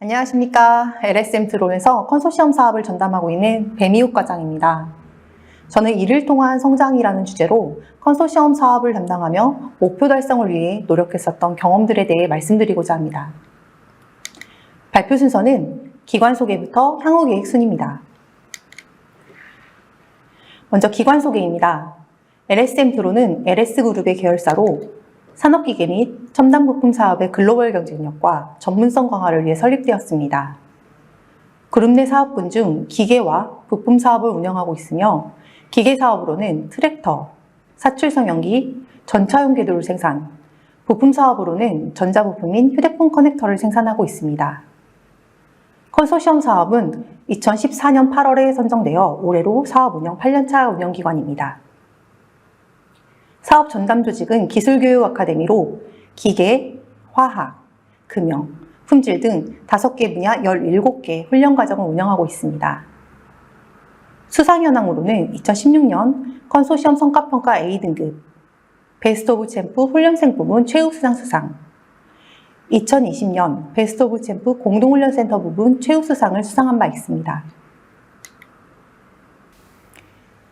안녕하십니까. LSM 드론에서 컨소시엄 사업을 전담하고 있는 배미욱 과장입니다. 저는 이를 통한 성장이라는 주제로 컨소시엄 사업을 담당하며 목표 달성을 위해 노력했었던 경험들에 대해 말씀드리고자 합니다. 발표 순서는 기관 소개부터 향후 계획 순입니다. 먼저 기관 소개입니다. LSM 드론은 LS그룹의 계열사로 산업기계 및 첨단 부품 사업의 글로벌 경쟁력과 전문성 강화를 위해 설립되었습니다. 그룹 내 사업군 중 기계와 부품 사업을 운영하고 있으며 기계 사업으로는 트랙터, 사출성 연기, 전차용 궤도를 생산, 부품 사업으로는 전자부품인 휴대폰 커넥터를 생산하고 있습니다. 컨소시엄 사업은 2014년 8월에 선정되어 올해로 사업 운영 8년차 운영기관입니다. 사업 전담 조직은 기술교육 아카데미로 기계, 화학, 금형, 품질 등 5개 분야 17개 훈련 과정을 운영하고 있습니다. 수상 현황으로는 2016년 컨소시엄 성과평가 A등급, 베스트 오브 챔프 훈련생 부문 최우수상 수상, 2020년 베스트 오브 챔프 공동훈련센터 부분 최우수상을 수상한 바 있습니다.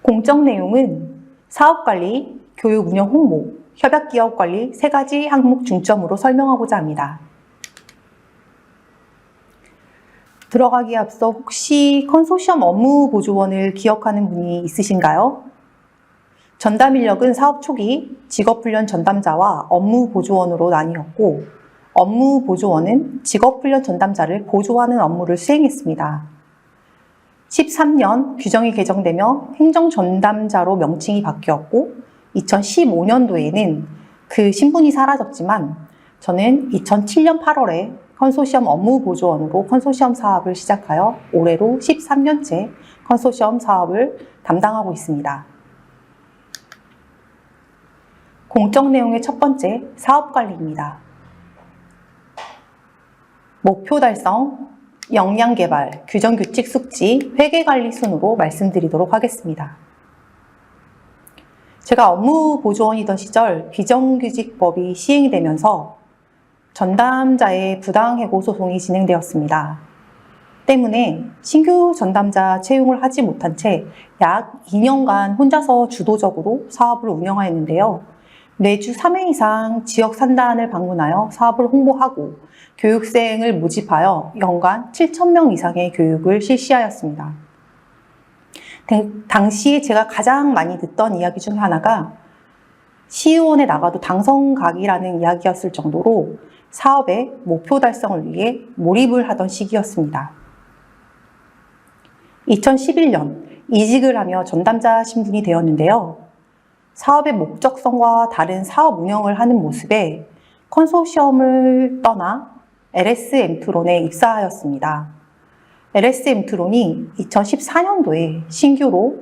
공적 내용은 사업관리, 교육 운영 홍보, 협약 기업 관리 세 가지 항목 중점으로 설명하고자 합니다. 들어가기에 앞서 혹시 컨소시엄 업무 보조원을 기억하는 분이 있으신가요? 전담 인력은 사업 초기 직업훈련 전담자와 업무 보조원으로 나뉘었고 업무 보조원은 직업훈련 전담자를 보조하는 업무를 수행했습니다. 13년 규정이 개정되며 행정 전담자로 명칭이 바뀌었고 2015년도에는 그 신분이 사라졌지만 저는 2007년 8월에 컨소시엄 업무 보조원으로 컨소시엄 사업을 시작하여 올해로 13년째 컨소시엄 사업을 담당하고 있습니다. 공적 내용의 첫 번째, 사업 관리입니다. 목표 달성, 역량 개발, 규정 규칙 숙지, 회계 관리 순으로 말씀드리도록 하겠습니다. 제가 업무 보조원이던 시절 비정규직법이 시행이 되면서 전담자의 부당해고 소송이 진행되었습니다. 때문에 신규 전담자 채용을 하지 못한 채 약 2년간 혼자서 주도적으로 사업을 운영하였는데요. 매주 3회 이상 지역 산단을 방문하여 사업을 홍보하고 교육생을 모집하여 연간 7,000명 이상의 교육을 실시하였습니다. 당시 제가 가장 많이 듣던 이야기 중 하나가 시의원에 나가도 당성각이라는 이야기였을 정도로 사업의 목표 달성을 위해 몰입을 하던 시기였습니다. 2011년 이직을 하며 전담자 신분이 되었는데요. 사업의 목적성과 다른 사업 운영을 하는 모습에 컨소시엄을 떠나 LS엠트론에 입사하였습니다. LS엠트론이 2014년도에 신규로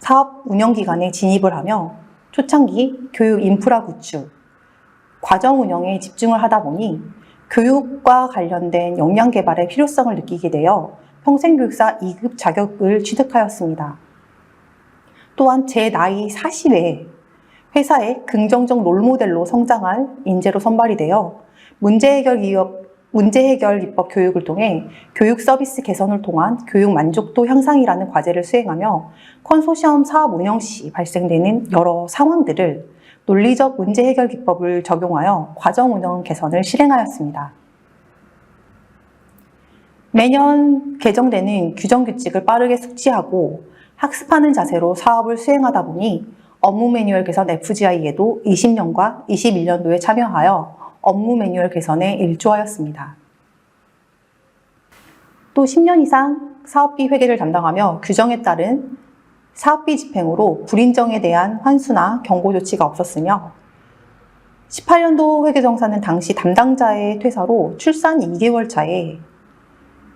사업 운영 기관에 진입을 하며 초창기 교육 인프라 구축, 과정 운영에 집중을 하다 보니 교육과 관련된 역량 개발의 필요성을 느끼게 되어 평생교육사 2급 자격을 취득하였습니다. 또한 제 나이 40에 회사의 긍정적 롤모델로 성장할 인재로 선발이 되어 문제 해결 기업 문제 해결 기법 교육을 통해 교육 서비스 개선을 통한 교육 만족도 향상이라는 과제를 수행하며 컨소시엄 사업 운영 시 발생되는 여러 상황들을 논리적 문제 해결 기법을 적용하여 과정 운영 개선을 실행하였습니다. 매년 개정되는 규정 규칙을 빠르게 숙지하고 학습하는 자세로 사업을 수행하다 보니 업무 매뉴얼 개선 FGI에도 20년과 21년도에 참여하여 업무 매뉴얼 개선에 일조하였습니다. 또 10년 이상 사업비 회계를 담당하며 규정에 따른 사업비 집행으로 불인정에 대한 환수나 경고 조치가 없었으며 18년도 회계정산은 당시 담당자의 퇴사로 출산 2개월 차에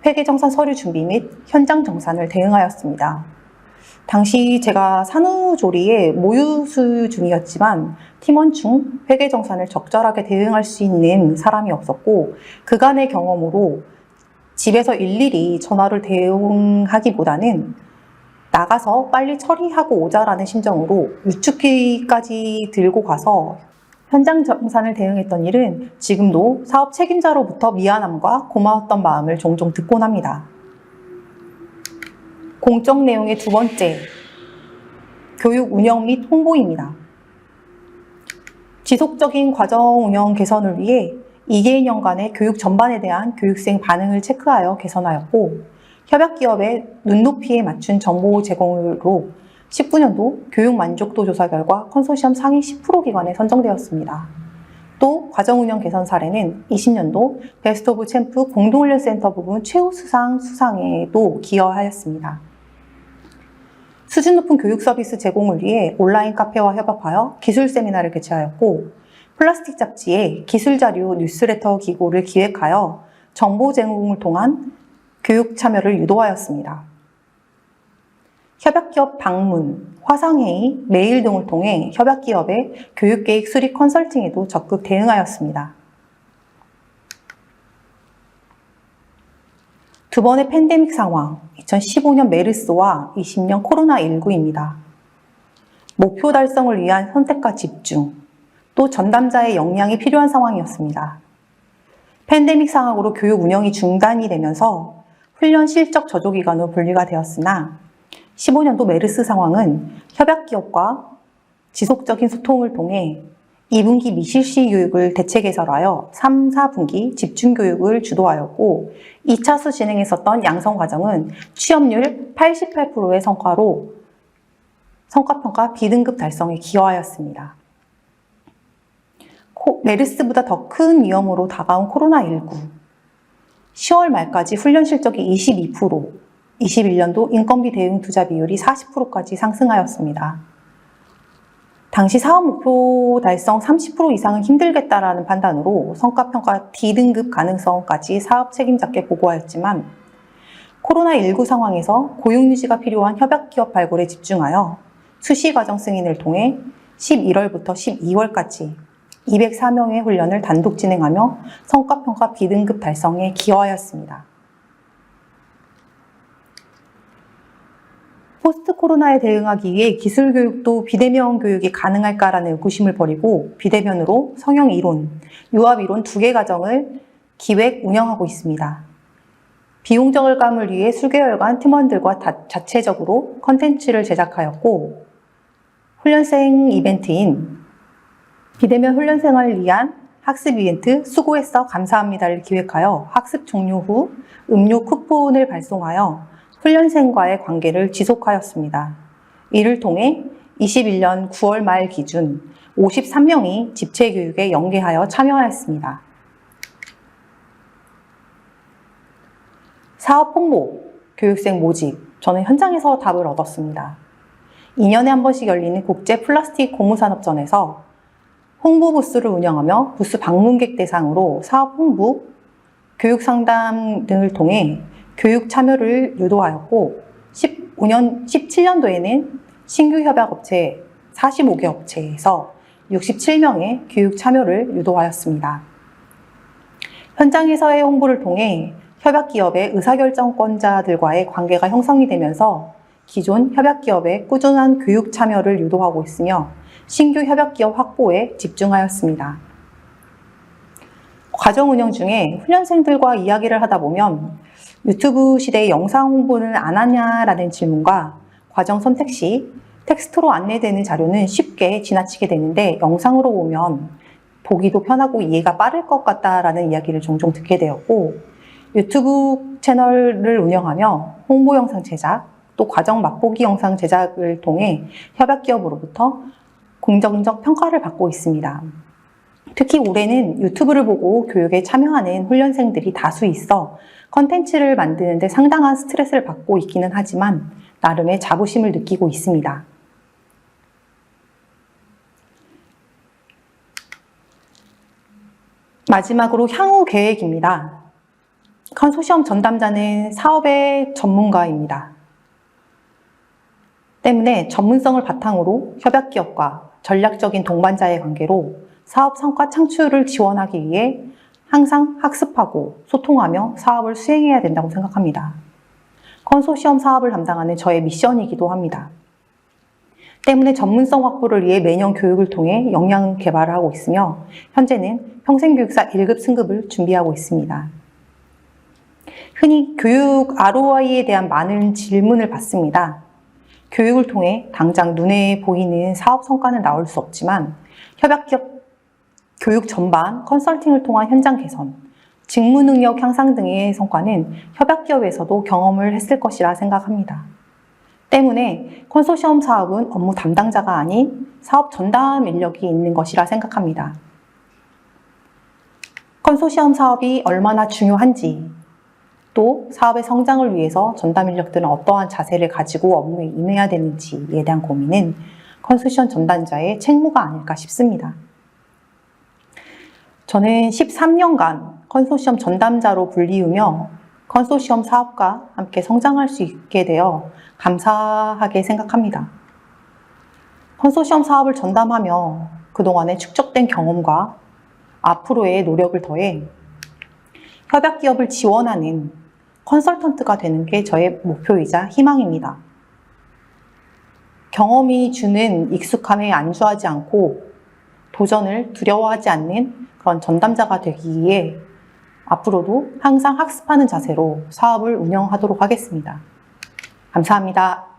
회계정산 서류 준비 및 현장 정산을 대응하였습니다. 당시 제가 산후조리에 모유수 중이었지만 팀원 중 회계정산을 적절하게 대응할 수 있는 사람이 없었고 그간의 경험으로 집에서 일일이 전화를 대응하기보다는 나가서 빨리 처리하고 오자라는 심정으로 유축기까지 들고 가서 현장 정산을 대응했던 일은 지금도 사업 책임자로부터 미안함과 고마웠던 마음을 종종 듣곤 합니다. 공적 내용의 두 번째, 교육 운영 및 홍보입니다. 지속적인 과정 운영 개선을 위해 2개년간의 교육 전반에 대한 교육생 반응을 체크하여 개선하였고, 협약 기업의 눈높이에 맞춘 정보 제공으로 19년도 교육 만족도 조사 결과 컨소시엄 상위 10% 기관에 선정되었습니다. 또 과정 운영 개선 사례는 20년도 베스트 오브 챔프 공동훈련센터 부분 최우 수상 수상에도 기여하였습니다. 수준 높은 교육 서비스 제공을 위해 온라인 카페와 협업하여 기술 세미나를 개최하였고 플라스틱 잡지에 기술 자료 뉴스레터 기고를 기획하여 정보 제공을 통한 교육 참여를 유도하였습니다. 협약기업 방문, 화상회의, 메일 등을 통해 협약기업의 교육계획 수립 컨설팅에도 적극 대응하였습니다. 두 번의 팬데믹 상황, 2015년 메르스와 20년 코로나19입니다. 목표 달성을 위한 선택과 집중, 또 전담자의 역량이 필요한 상황이었습니다. 팬데믹 상황으로 교육 운영이 중단이 되면서 훈련 실적 저조 기간으로 분리가 되었으나 15년도 메르스 상황은 협약 기업과 지속적인 소통을 통해 2분기 미실시 교육을 대체 개설하여 3, 4분기 집중 교육을 주도하였고 2차 수 진행했었던 양성 과정은 취업률 88%의 성과로 성과평가 B등급 달성에 기여하였습니다. 메르스보다 더 큰 위험으로 다가온 코로나19 10월 말까지 훈련 실적이 22%, 21년도 인건비 대응 투자 비율이 40%까지 상승하였습니다. 당시 사업 목표 달성 30% 이상은 힘들겠다라는 판단으로 성과평가 D등급 가능성까지 사업 책임자께 보고하였지만 코로나19 상황에서 고용 유지가 필요한 협약기업 발굴에 집중하여 수시 과정 승인을 통해 11월부터 12월까지 204명의 훈련을 단독 진행하며 성과평가 B등급 달성에 기여하였습니다. 포스트 코로나에 대응하기 위해 기술 교육도 비대면 교육이 가능할까라는 의구심을 버리고 비대면으로 성형 이론, 유압 이론 두 개 과정을 기획, 운영하고 있습니다. 비용 절감을 위해 수개월간 팀원들과 다, 자체적으로 컨텐츠를 제작하였고 훈련생 이벤트인 비대면 훈련생을 위한 학습 이벤트 수고했어 감사합니다를 기획하여 학습 종료 후 음료 쿠폰을 발송하여 훈련생과의 관계를 지속하였습니다. 이를 통해 21년 9월 말 기준 53명이 집체교육에 연계하여 참여하였습니다. 사업 홍보, 교육생 모집, 저는 현장에서 답을 얻었습니다. 2년에 한 번씩 열리는 국제 플라스틱 고무산업전에서 홍보 부스를 운영하며 부스 방문객 대상으로 사업 홍보, 교육 상담 등을 통해 교육 참여를 유도하였고 15년, 17년도에는 신규 협약업체 45개 업체에서 67명의 교육 참여를 유도하였습니다. 현장에서의 홍보를 통해 협약 기업의 의사결정권자들과의 관계가 형성이 되면서 기존 협약 기업의 꾸준한 교육 참여를 유도하고 있으며 신규 협약 기업 확보에 집중하였습니다. 과정 운영 중에 훈련생들과 이야기를 하다 보면 유튜브 시대에 영상 홍보는 안 하냐라는 질문과 과정 선택 시 텍스트로 안내되는 자료는 쉽게 지나치게 되는데 영상으로 보면 보기도 편하고 이해가 빠를 것 같다라는 이야기를 종종 듣게 되었고 유튜브 채널을 운영하며 홍보 영상 제작 또 과정 맛보기 영상 제작을 통해 협약 기업으로부터 긍정적 평가를 받고 있습니다. 특히 올해는 유튜브를 보고 교육에 참여하는 훈련생들이 다수 있어 컨텐츠를 만드는데 상당한 스트레스를 받고 있기는 하지만 나름의 자부심을 느끼고 있습니다. 마지막으로 향후 계획입니다. 컨소시엄 전담자는 사업의 전문가입니다. 때문에 전문성을 바탕으로 협약기업과 전략적인 동반자의 관계로 사업 성과 창출을 지원하기 위해 항상 학습하고 소통하며 사업을 수행해야 된다고 생각합니다. 컨소시엄 사업을 담당하는 저의 미션이기도 합니다. 때문에 전문성 확보를 위해 매년 교육을 통해 역량 개발을 하고 있으며 현재는 평생교육사 1급 승급을 준비하고 있습니다. 흔히 교육 ROI에 대한 많은 질문을 받습니다. 교육을 통해 당장 눈에 보이는 사업 성과는 나올 수 없지만 협약 기업 교육 전반, 컨설팅을 통한 현장 개선, 직무 능력 향상 등의 성과는 협약 기업에서도 경험을 했을 것이라 생각합니다. 때문에 컨소시엄 사업은 업무 담당자가 아닌 사업 전담 인력이 있는 것이라 생각합니다. 컨소시엄 사업이 얼마나 중요한지, 또 사업의 성장을 위해서 전담 인력들은 어떠한 자세를 가지고 업무에 임해야 되는지에 대한 고민은 컨소시엄 전담자의 책무가 아닐까 싶습니다. 저는 13년간 컨소시엄 전담자로 불리우며 컨소시엄 사업과 함께 성장할 수 있게 되어 감사하게 생각합니다. 컨소시엄 사업을 전담하며 그동안의 축적된 경험과 앞으로의 노력을 더해 협약 기업을 지원하는 컨설턴트가 되는 게 저의 목표이자 희망입니다. 경험이 주는 익숙함에 안주하지 않고 도전을 두려워하지 않는 그런 전담자가 되기 위해 앞으로도 항상 학습하는 자세로 사업을 운영하도록 하겠습니다. 감사합니다.